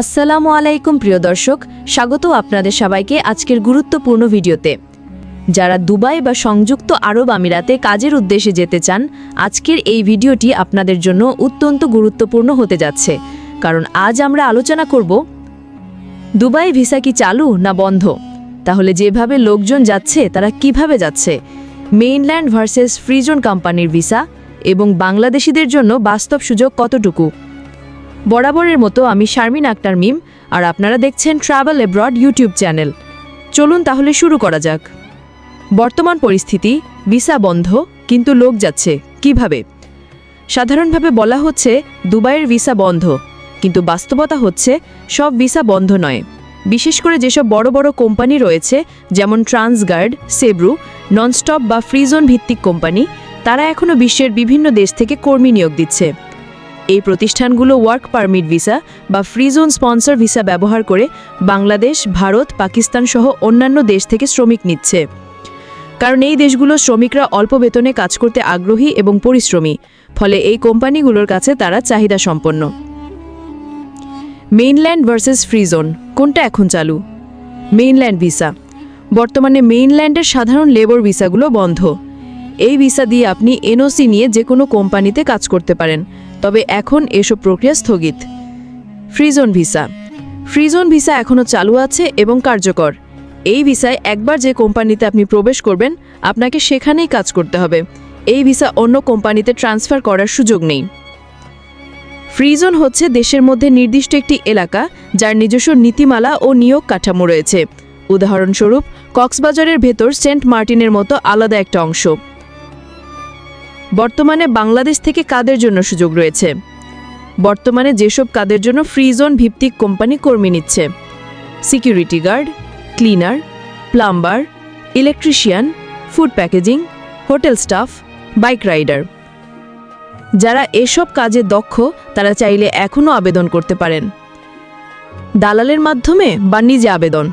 আসসালামু আলাইকুম, প্রিয় দর্শক। স্বাগত আপনাদের সবাইকে আজকের গুরুত্বপূর্ণ ভিডিওতে। যারা দুবাই বা সংযুক্ত আরব আমিরাতে কাজের উদ্দেশ্যে যেতে চান, আজকের এই ভিডিওটি আপনাদের জন্য অত্যন্ত গুরুত্বপূর্ণ হতে যাচ্ছে। কারণ আজ আমরা আলোচনা করব, দুবাই ভিসা কি চালু না বন্ধ? তাহলে যেভাবে লোকজন যাচ্ছে, তারা কীভাবে যাচ্ছে? মেইনল্যান্ড ভার্সেস ফ্রিজন কোম্পানির ভিসা এবং বাংলাদেশিদের জন্য বাস্তব সুযোগ কতটুকু? বরাবরের মতো আমি শারমিন আক্তার মিম, আর আপনারা দেখছেন ট্রাভেল এব্রড ইউটিউব চ্যানেল চলুন তাহলে শুরু করা যাক। বর্তমান পরিস্থিতি, ভিসা বন্ধ, কিন্তু লোক যাচ্ছে। কীভাবে? সাধারণভাবে বলা হচ্ছে, দুবাইয়ের ভিসা বন্ধ। কিন্তু বাস্তবতা হচ্ছে, সব ভিসা বন্ধ নয়। বিশেষ করে যেসব বড় বড় কোম্পানি রয়েছে, যেমন ট্রান্সগার্ড সেব্রু ননস্টপ বা ফ্রিজোন ভিত্তিক কোম্পানি, তারা এখনও বিশ্বের বিভিন্ন দেশ থেকে কর্মী নিয়োগ দিচ্ছে। এই প্রতিষ্ঠানগুলো ওয়ার্ক পারমিট ভিসা বা ফ্রি জোন স্পন্সর ভিসা ব্যবহার করে বাংলাদেশ, ভারত, পাকিস্তান সহ অন্যান্য দেশ থেকে শ্রমিক নিচ্ছে। কারণ এই দেশগুলো শ্রমিকরা অল্প বেতনে কাজ করতে আগ্রহী এবং পরিশ্রমী, ফলে এই কোম্পানিগুলোর কাছে তারা চাহিদা সম্পন্ন। মেইনল্যান্ড ভার্সেস ফ্রি জোন কোনটা এখন চালু? মেইনল্যান্ড ভিসা বর্তমানে মেইনল্যান্ডের সাধারণ লেবার ভিসাগুলো বন্ধ। এই ভিসা দিয়ে আপনি এনওসি নিয়ে যে কোনো কোম্পানিতে কাজ করতে পারেন। তবে এখন এসব প্রক্রিয়া স্থগিত। ফ্রিজোন ভিসা। ফ্রিজোন ভিসা এখনও চালু আছে এবং কার্যকর। এই ভিসায় একবার যে কোম্পানিতে আপনি প্রবেশ করবেন, আপনাকে সেখানেই কাজ করতে হবে। এই ভিসা অন্য কোম্পানিতে ট্রান্সফার করার সুযোগ নেই। ফ্রিজোন হচ্ছে দেশের মধ্যে নির্দিষ্ট একটি এলাকা যার নিজস্ব নীতিমালা ও নিয়োগ কাঠামো রয়েছে। উদাহরণস্বরূপ, কক্সবাজারের ভেতর সেন্ট মার্টিনের মতো আলাদা একটা অংশ। বর্তমানে বাংলাদেশ থেকে কাদের জন্য সুযোগ রয়েছে? বর্তমানে যেসব কাদের জন্য ফ্রি জোন ভিত্তিক কোম্পানি কর্মী নিচ্ছে? Security guard, cleaner, plumber, electrician, food packaging, hotel staff, bike rider. যারা এসব কাজে দক্ষ, তারা চাইলে এখনও আবেদন করতে পারেন। দালালের মাধ্যমে বা নিজে আবেদন।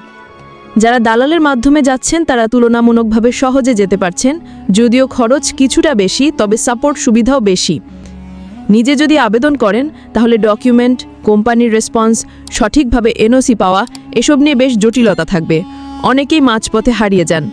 যারা দালালের মাধ্যমে যাচ্ছেন, তারা তুলনামূলকভাবে সহজে যেতে পারছেন। যদিও খরচ কিছুটা বেশি, তবে সাপোর্ট সুবিধাও বেশি। নিজে যদি আবেদন করেন, তাহলে ডকুমেন্ট, কোম্পানির রেসপন্স, সঠিকভাবে এনওসি পাওয়া, এসব নিয়ে বেশ জটিলতা থাকবে। অনেকেই মাঝপথে হারিয়ে যান।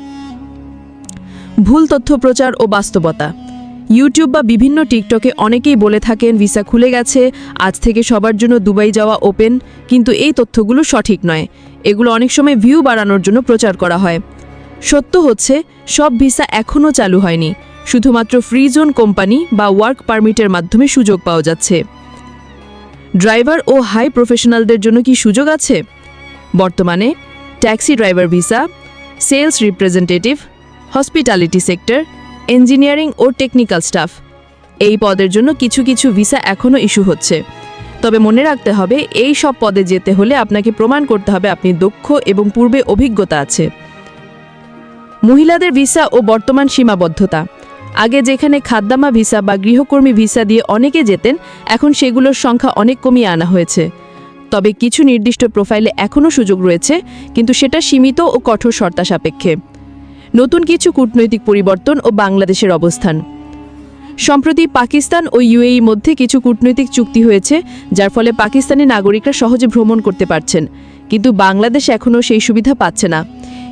ভুল তথ্য প্রচার ও বাস্তবতা। ইউটিউব বা বিভিন্ন টিকটকে অনেকেই বলে থাকেন, ভিসা খুলে গেছে, আজ থেকে সবার জন্য দুবাই যাওয়া ওপেন কিন্তু এই তথ্যগুলো সঠিক নয়। এগুলো অনেক সময় ভিউ বাড়ানোর জন্য প্রচার করা হয়। সত্য হচ্ছে, সব ভিসা এখনও চালু হয়নি। শুধুমাত্র ফ্রি জোন কোম্পানি বা ওয়ার্ক পারমিটের মাধ্যমে সুযোগ পাওয়া যাচ্ছে। ড্রাইভার ও হাই প্রফেশনালদের জন্য কি সুযোগ আছে? বর্তমানে taxi driver visa sales representative hospitality sector engineering ও টেকনিক্যাল স্টাফ। এই পদের জন্য কিছু কিছু ভিসা এখনও ইস্যু হচ্ছে। তবে মনে রাখতে হবে, এই সব পদে যেতে হলে আপনাকে প্রমাণ করতে হবে আপনি দক্ষ এবং পূর্বে অভিজ্ঞতা আছে। মহিলাদের ভিসা ও বর্তমান সীমাবদ্ধতা। আগে যেখানে খাদ্দামা ভিসা বা গৃহকর্মী ভিসা দিয়ে অনেকে যেতেন, এখন সেগুলোর সংখ্যা অনেক কমিয়ে আনা হয়েছে। তবে কিছু নির্দিষ্ট প্রোফাইলে এখনও সুযোগ রয়েছে, কিন্তু সেটা সীমিত ও কঠোর শর্তা সাপেক্ষে নতুন কিছু কূটনৈতিক পরিবর্তন ও বাংলাদেশের অবস্থান। সম্প্রতি পাকিস্তান ও ইউএই মধ্যে কিছু কূটনৈতিক চুক্তি হয়েছে, যার ফলে পাকিস্তানি নাগরিকরা সহজে ভ্রমণ করতে পারছেন। কিন্তু বাংলাদেশ এখনও সেই সুবিধা পাচ্ছে না।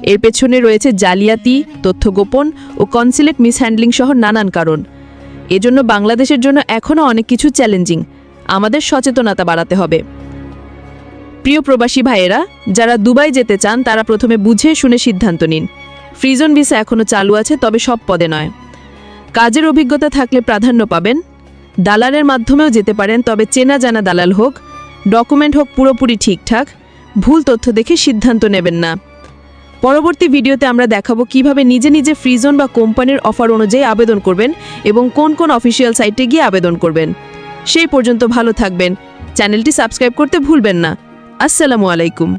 এর পেছনে রয়েছে জালিয়াতি, তথ্য গোপন ও কনসিলেট মিসহ্যান্ডলিং সহ নানান কারণ। এজন্য বাংলাদেশের জন্য এখনও অনেক কিছু চ্যালেঞ্জিং। আমাদের সচেতনতা বাড়াতে হবে। প্রিয় প্রবাসী ভাইয়েরা, যারা দুবাই যেতে চান, তারা প্রথমে বুঝে শুনে সিদ্ধান্ত নিন। ফ্রিজন ভিসা এখনও চালু আছে, তবে সব পদে নয়। কাজের অভিজ্ঞতা থাকলে প্রাধান্য পাবেন। দালালের মাধ্যমেও যেতে পারেন, তবে চেনা জানা দালাল হোক, ডকুমেন্ট হোক, পুরোপুরি ঠিকঠাক। ভুল তথ্য দেখে সিদ্ধান্ত নেবেন না। পরবর্তী ভিডিওতে আমরা দেখাবো কীভাবে নিজে নিজে ফ্রিজন বা কোম্পানির অফার অনুযায়ী আবেদন করবেন এবং কোন কোন অফিসিয়াল সাইটে গিয়ে আবেদন করবেন। সেই পর্যন্ত ভালো থাকবেন। চ্যানেলটি সাবস্ক্রাইব করতে ভুলবেন না। আসসালামু আলাইকুম।